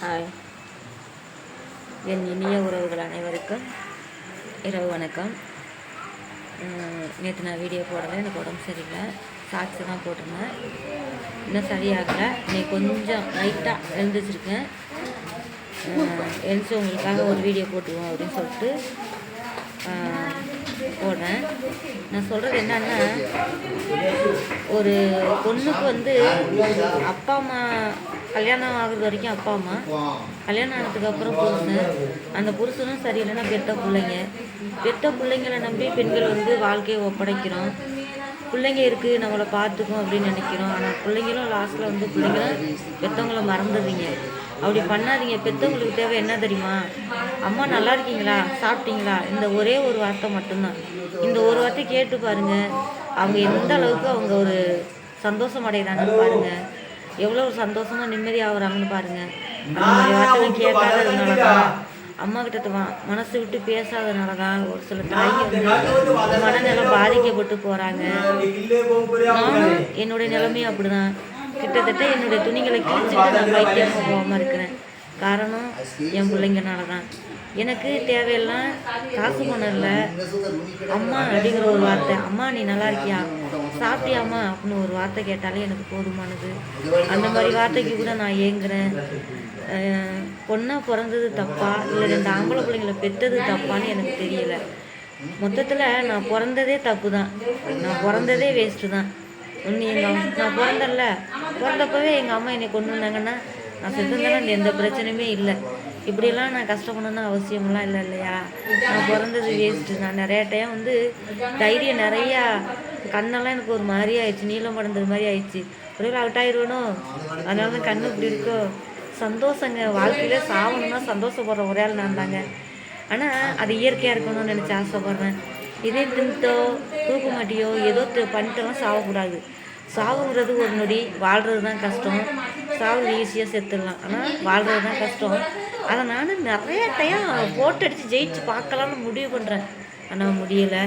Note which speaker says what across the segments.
Speaker 1: Hi என் இனிய உறவுகள் அனைவருக்கும் இரவு வணக்கம். நேற்று நான் வீடியோ போடலை எனக்கு உடம்பு சரியில்லை. சாக்ஸு தான் போட்டிருந்தேன். இன்னும் சரியாகலை. இன்னைக்கு கொஞ்சம் லைட்டாக எழுந்திரிச்சிருக்கேன். எழுந்து உங்களுக்காக ஒரு வீடியோ போட்டுருவோம் அப்படின்னு சொல்லிட்டு போடுறேன். நான் சொல்கிறது என்னன்னா ஒரு பொண்ணுக்கு வந்து அப்பா அம்மா கல்யாணம் ஆகுறது வரைக்கும் அப்பா அம்மா. கல்யாணம் ஆனதுக்கு அப்புறம் புருஷன் அந்த புருஷனும் சரியில்லைன்னா பெத்த பிள்ளைங்க. பெத்த பிள்ளைங்களை நம்பி பெண்கள் வந்து வாழ்க்கையை ஒப்படைக்கிறோம். பிள்ளைங்க இருக்குது நம்மளை பார்த்துக்கும் அப்படின்னு நினைக்கிறோம். ஆனால் பிள்ளைங்களும் லாஸ்ட்டில் வந்து பிள்ளைங்களும் பெற்றவங்கள மறந்துடுவீங்க அப்படி பண்ணாதீங்க. பெற்றவங்களுக்கு தேவை என்ன தெரியுமா? அம்மா நல்லா இருக்கீங்களா? சாப்பிட்டீங்களா? இந்த ஒரே ஒரு வார்த்தை மட்டும்தான். இந்த ஒரு வார்த்தை கேட்டு பாருங்க. அவங்க எந்த அளவுக்கு அவங்க ஒரு சந்தோஷம் அடைகிறாங்கன்னு பாருங்கள் எவ்வளோ சந்தோஷமா நிம்மதி ஆகுறாங்கன்னு பாருங்க. அந்த கேட்காததுனால தான். அம்மா கிட்ட மனசு விட்டு பேசாதனால தான் ஒரு சில தாய்ங்க வந்து மனநலம் பாதிக்கப்பட்டு போகிறாங்க நானும் என்னுடைய நிலைமையும் அப்படிதான். கிட்டத்தட்ட என்னுடைய துணிகளை கிழிச்சிட்டு நான் வைத்தியம் போகாமல் இருக்கிறேன். காரணம் என் பிள்ளைங்கனால தான் எனக்கு தேவையெல்லாம் காசு பணம் இல்லை. அம்மா அப்படிங்கிற ஒரு வார்த்தை அம்மா நீ நல்லா இருக்கியா? சாப்பிட்டியாம்மா? அப்படின்னு ஒரு வார்த்தை கேட்டாலே எனக்கு போதுமானது. அந்த மாதிரி வார்த்தைக்கு கூட நான் ஏங்குறேன். பொண்ணாக பிறந்தது தப்பா? இல்லை ரெண்டு ஆம்பளை பிள்ளைங்களை பெற்றது தப்பான்னு எனக்கு தெரியல. மொத்தத்தில் நான் பிறந்ததே தப்பு தான் நான் பிறந்ததே வேஸ்ட்டு தான். ஒன்று எங்கள் நான் பிறந்தல பிறந்தப்பவே எங்கள் அம்மா என்னை கொண்டு வந்தாங்கன்னா நான் செத்துருந்தேன்னா எந்த பிரச்சனையுமே இல்லை. இப்படியெல்லாம் நான் கஷ்டப்படணும்னு அவசியமெல்லாம் இல்லை இல்லையா? நான் பிறந்தது வேஸ்ட்டு நான் நிறையா டைம் வந்து தைரியம் நிறையா கண்ணெல்லாம் எனக்கு ஒரு மாதிரி ஆயிடுச்சு நீளம் படந்தது மாதிரி ஆயிடுச்சு. ஒரே அவுட் ஆயிடுவேனோ? அதனால தான் கண்ணு இப்படி இருக்கோ? சந்தோஷங்க. வாழ்க்கையில் சாவணும்னா சந்தோஷப்படுற ஒரே ஆள் நான் தாங்க. ஆனால் அது இயற்கையாக இருக்கணும்னு நினச்சி ஆசைப்பட்றேன். இதே தின்ட்டோ தூக்க மாட்டியோ ஏதோ பண்ணிட்டோம்னா சாகக்கூடாது சாவுங்கிறது ஒரு நொடி வாழ்கிறது தான் கஷ்டம். சாவு ஈஸியாக செத்துடலாம். ஆனால் வாழ்கிறது தான் கஷ்டம். அதை நான் நிறைய டைம் போட்டு அடித்து ஜெயிச்சு பார்க்கலாம்னு முடிவு பண்ணுறேன் ஆனால் முடியலை.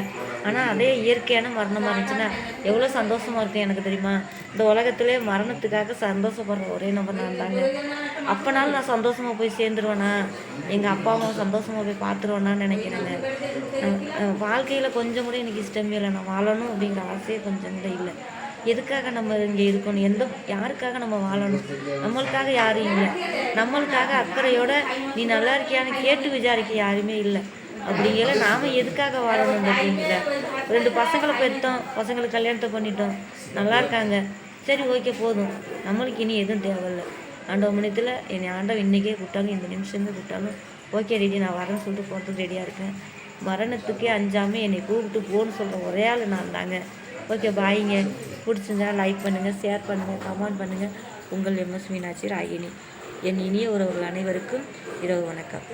Speaker 1: ஆனால் அதே இயற்கையான மரணமாக இருந்துச்சுன்னா எவ்வளோ சந்தோஷமாக இருக்கும் எனக்கு தெரியுமா? இந்த உலகத்திலே மரணத்துக்காக சந்தோஷப்படுற ஒரே நம்பர் நான் தாங்க. அப்போனாலும் நான் சந்தோஷமாக போய் சேர்ந்துருவேனா? எங்கள் அப்பா அம்மா சந்தோஷமாக போய் பார்த்துருவேனான்னு நினைக்கிறேங்க. வாழ்க்கையில் கொஞ்சம் கூட எனக்கு இஷ்டமே இல்லை. நான் வாழணும் அப்படிங்கிற ஆசையே கொஞ்சம் கூட இல்லை. எதுக்காக நம்ம இங்கே இருக்கணும்? எந்த யாருக்காக நம்ம வாழணும்? நம்மளுக்காக யாரும் இல்லை. நம்மளுக்காக அக்கறையோட நீ நல்லா இருக்கியான்னு கேட்டு விசாரிக்க யாருமே இல்லை. அப்படிங்கிற நாம் எதுக்காக வாழணும் அப்படிங்கிற ரெண்டு பசங்களை பெற்றோம் பசங்களுக்கு கல்யாணத்தை பண்ணிட்டோம். நல்லா இருக்காங்க. சரி ஓகே போதும். நம்மளுக்கு இனி எதுவும் தேவையில்லை. ஆண்டவ மனிதத்தில் என்னை ஆண்டவன் இன்றைக்கே விட்டாலும் இந்த நிமிஷமே விட்டாலும் ஓகே ரெடி நான் வரேன்னு சொல்லிட்டு போகிறதுக்கு ரெடியாக இருக்கேன். மரணத்துக்கே அஞ்சாமல் என்னை கூப்பிட்டு போன்னு சொல்கிற ஒரே ஆள் நான் தாங்க. ஓகே பாய்ங்க. பிடிச்சிருந்தா லைக் பண்ணுங்கள் ஷேர் பண்ணுங்கள் கமெண்ட் பண்ணுங்கள் உங்கள் எம்எஸ் மீனாட்சி ராகினி. என் இனிய உறவுகள் அனைவருக்கும் இரவு வணக்கம்.